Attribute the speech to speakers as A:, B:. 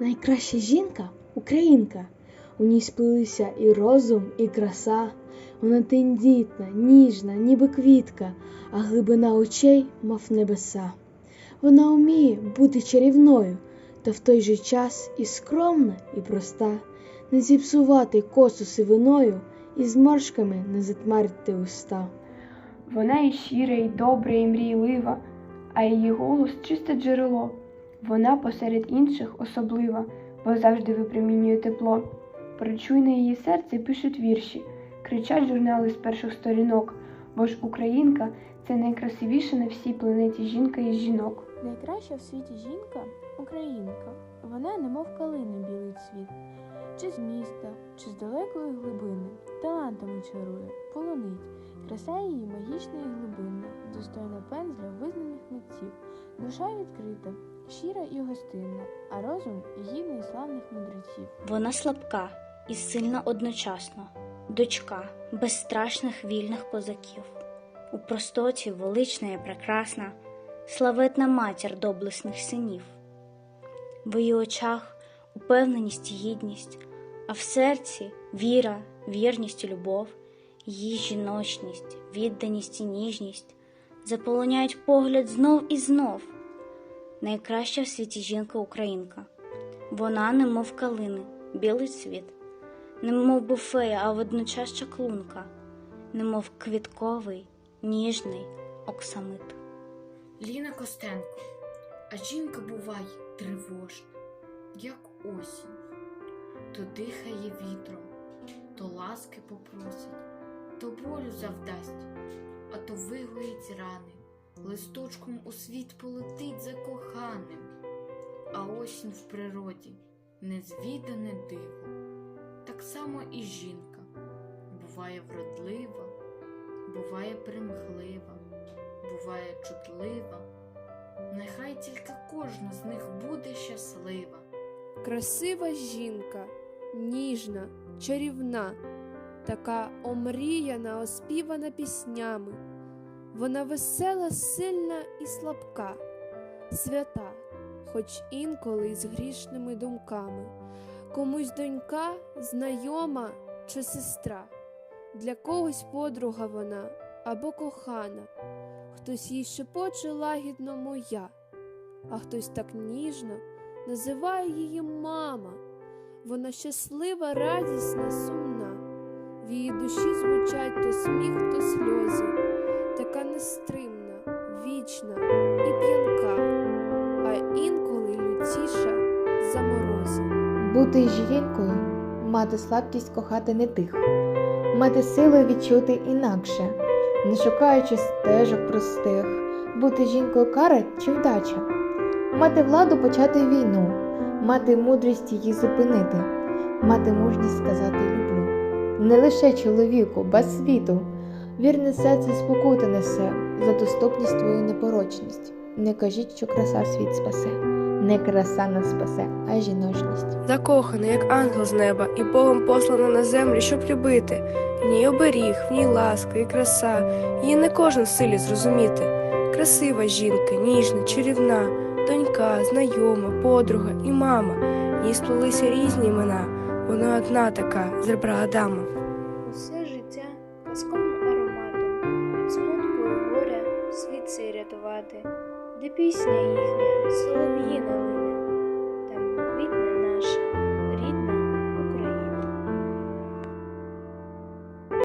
A: Найкраща жінка українка. У ній сплилися і розум, і краса. Вона тендітна, ніжна, ніби квітка, а глибина очей, мов небеса. Вона вміє бути чарівною, та в той же час і скромна, і проста, не зіпсувати косу сивиною, і зморшками не затмарити уста.
B: Вона і щира, і добра, і мрійлива, а її голос чисте джерело. Вона посеред інших особлива, бо завжди випромінює тепло. Про чуйне її серце пишуть вірші, кричать журнали з перших сторінок, бо ж українка це найкрасивіша на всій планеті жінка із жінок.
C: Найкраща в світі жінка українка. Вона немов калини білий цвіт, чи з міста, чи з далекої глибини, талантами чарує, полонить, краса її магічна і глибинна, достойна пензля визнаних митців, душа відкрита, щира і гостинна, а розум гідний славних мудреців.
D: Вона слабка і сильна одночасно, дочка безстрашних вільних козаків. У простоті велична і прекрасна, славетна матір доблесних синів. В її очах упевненість і гідність, а в серці віра, вірність і любов, її жіночність, відданість і ніжність заполоняють погляд знов і знов. Найкраща в світі жінка українка. Вона, немов калини, білий цвіт, немов буфея, а водночас чаклунка, немов квітковий, ніжний оксамит.
E: Ліна Костенко, а жінка буває тривожна, як осінь, то дихає вітром, то ласки попросить, то болю завдасть, а то вигоїть рани, листочком у світ полетить за коханим, а осінь в природі незвідане диво. Так само і жінка буває вродлива, буває примхлива буває чутлива, нехай тільки кожна з них буде щаслива.
F: Красива жінка, ніжна, чарівна, така омріяна, оспівана піснями. Вона весела, сильна і слабка, свята, хоч інколи з грішними думками. Комусь донька, знайома чи сестра, для когось подруга вона або кохана, хтось їй шепоче лагідно моя, а хтось так ніжно називає її мама. Вона щаслива, радісна, сумна. В її душі звучать то сміх, то сльози, така нестримна, вічна і п'янка, а інколи лютіша за морози.
G: Бути жінкою, мати слабкість кохати не тих, мати силу відчути інакше, не шукаючи стежок простих, бути жінкою кара чи вдача, мати владу почати війну, мати мудрість її зупинити, мати мужність сказати люблю. Не лише чоловіку, без світу, вірне серце спокути несе за доступність твою непорочність. Не кажіть, що краса світ спасе, не краса нас спасе, а жіночність.
H: Закохана, як ангел з неба, і Богом послана на землю, щоб любити. В ній оберіг, в ній ласка і краса, її не кожен в силі зрозуміти. Красива жінка, ніжна, чарівна, донька, знайома, подруга і мама. В ній сплелися різні імена. Вона одна така, з ребра Адама.
I: Усе життя казковим ароматом, від смутку і горя світ цей рятувати, де пісня їхня,